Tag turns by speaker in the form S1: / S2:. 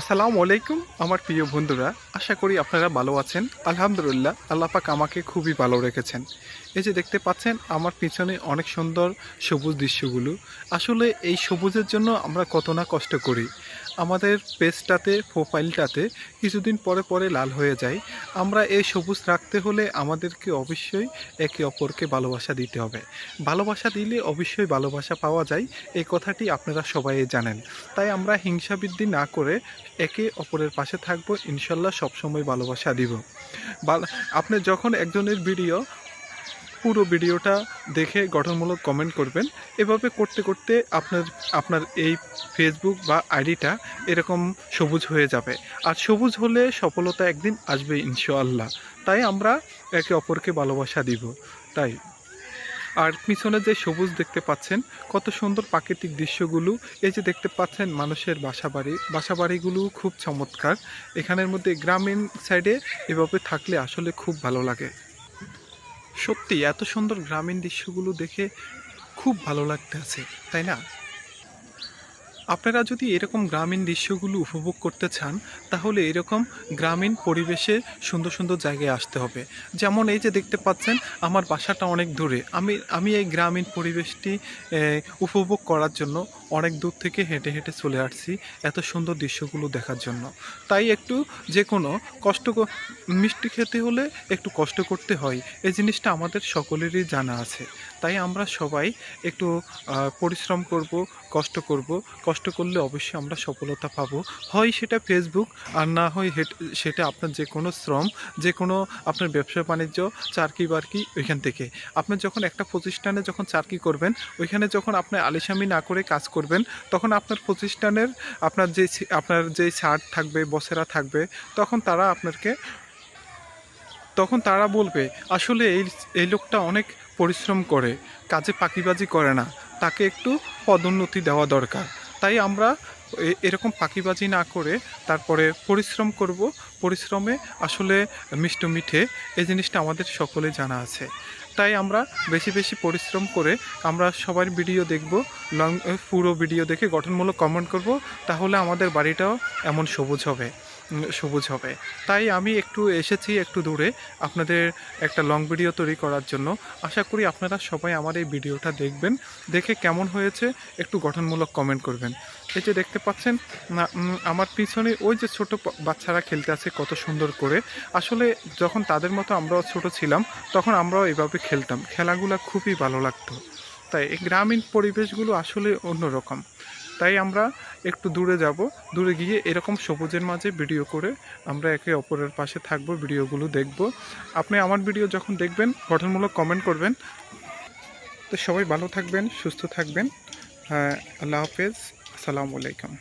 S1: আসসালামু আলাইকুম, আমার প্রিয় বন্ধুরা। আশা করি আপনারা ভালো আছেন। আলহামদুলিল্লাহ, আল্লাহ পাক আমাকে খুবই ভালো রেখেছেন। এই যে দেখতে পাচ্ছেন, আমার পিছনে অনেক সুন্দর সবুজ দৃশ্যগুলো। আসলে এই সবুজের জন্য আমরা কত না কষ্ট করি। আমাদের পেজটাতে, প্রোফাইলটাতে কিছুদিন পরে পরে লাল হয়ে যায়। আমরা এই সবুজ রাখতে হলে আমাদেরকে অবশ্যই একে অপরকে ভালোবাসা দিতে হবে। ভালোবাসা দিলে অবশ্যই ভালোবাসা পাওয়া যায়। এই কথাটি আপনারা সবাই জানেন। তাই আমরা হিংসাবৃদ্ধি না করে একে অপরের পাশে থাকব, ইনশাল্লাহ সবসময় ভালোবাসা দিব। আপনি যখন একজনের ভিডিও, পুরো ভিডিওটা দেখে গঠনমূলক কমেন্ট করবেন, এভাবে করতে করতে আপনার আপনার এই ফেসবুক বা আইডিটা এরকম সবুজ হয়ে যাবে। আর সবুজ হলে সফলতা একদিন আসবে ইনশাআল্লাহ তাই আমরা একে অপরকে ভালোবাসা দিব। তাই। আর পিছনে যে সবুজ দেখতে পাচ্ছেন, কত সুন্দর প্রাকৃতিক দৃশ্যগুলো। এই যে দেখতে পাচ্ছেন মানুষের বাসাবাড়ি। বাসাবাড়িগুলো খুব চমৎকার। এখানের মধ্যে গ্রামীণ সাইডে এভাবে থাকলে আসলে খুব ভালো লাগে। সত্যি, এত সুন্দর গ্রামীণ দৃশ্যগুলো দেখে খুব ভালো লাগতে আছে, তাই না? আপনারা যদি এরকম গ্রামীণ দৃশ্যগুলো উপভোগ করতে চান, তাহলে এরকম গ্রামীণ পরিবেশে সুন্দর সুন্দর জায়গায় আসতে হবে। যেমন এই যে দেখতে পাচ্ছেন, আমার বাসাটা অনেক দূরে। আমি আমি এই গ্রামীণ পরিবেশটি উপভোগ করার জন্য অনেক দূর থেকে হেঁটে হেঁটে চলে আসছি এত সুন্দর দৃশ্যগুলো দেখার জন্য। তাই একটু যে কোনো কষ্ট মিষ্টি খেতে হলে একটু কষ্ট করতে হয়। এই জিনিসটা আমাদের সকলেরই জানা আছে। তাই আমরা সবাই একটু পরিশ্রম করব, কষ্ট করব, কষ্ট করলে অবশ্যই আমরা সফলতা পাবো। হয় সেটা ফেসবুক আর না হয় সেটা আপনার যে কোনো শ্রম যে কোনো আপনার ব্যবসা বাণিজ্য চারকি বারকি ওইখান থেকে। আপনি যখন একটা প্রতিষ্ঠানে যখন চাকরি করবেন, ওইখানে যখন আপনি আলিসামি না করে কাজ করবেন, তখন আপনার প্রতিষ্ঠানের আপনার যে আপনার যে ছাড় থাকবে, বসেরা থাকবে, তখন তারা আপনাকে, তখন তারা বলবে, আসলে এই এই লোকটা অনেক পরিশ্রম করে, কাজে পাকিবাজি করে না। তাকে একটু পদোন্নতি দেওয়া দরকার। তাই আমরা এরকম পাখিবাজি না করে তারপরে পরিশ্রম করব। পরিশ্রমে আসলে মিষ্টি মিঠে এই জিনিসটা আমাদের সকলে জানা আছে। তাই আমরা বেশি বেশি পরিশ্রম করে আমরা সবার ভিডিও দেখব, লং পুরো ভিডিও দেখে গঠনমূলক কমেন্ট করব, তাহলে আমাদের বাড়িটাও এমন সবুজ হবে। সবুজ হবে। তাই আমি একটু এসেছি একটু দূরে আপনাদের একটা লং ভিডিও তৈরি করার জন্য। আশা করি আপনারা সবাই আমার এই ভিডিওটা দেখবেন, দেখে কেমন হয়েছে একটু গঠনমূলক কমেন্ট করবেন। এই যে দেখতে পাচ্ছেন আমার পিছনে ওই যে ছোট বাচ্চারা খেলতে আছে কত সুন্দর করে। আসলে যখন তাদের মতো আমরাও ছোট ছিলাম, তখন আমরাও এভাবে খেলতাম। খেলাগুলো খুবই ভালো লাগতো। তাই এই গ্রামীণ পরিবেশগুলো আসলে অন্যরকম। তাই আমরা একটু দূরে যাব। দূরে গিয়ে এরকম সবুজের মাঝে ভিডিও করে আমরা একে অপরের পাশে থাকব ভিডিওগুলো দেখব। আপনি আমার ভিডিও যখন দেখবেন, গঠনমূলক কমেন্ট করবেন। তো সবাই ভালো থাকবেন, সুস্থ থাকবেন। হ্যাঁ আল্লাহ হাফেজ। আসসালামু আলাইকুম।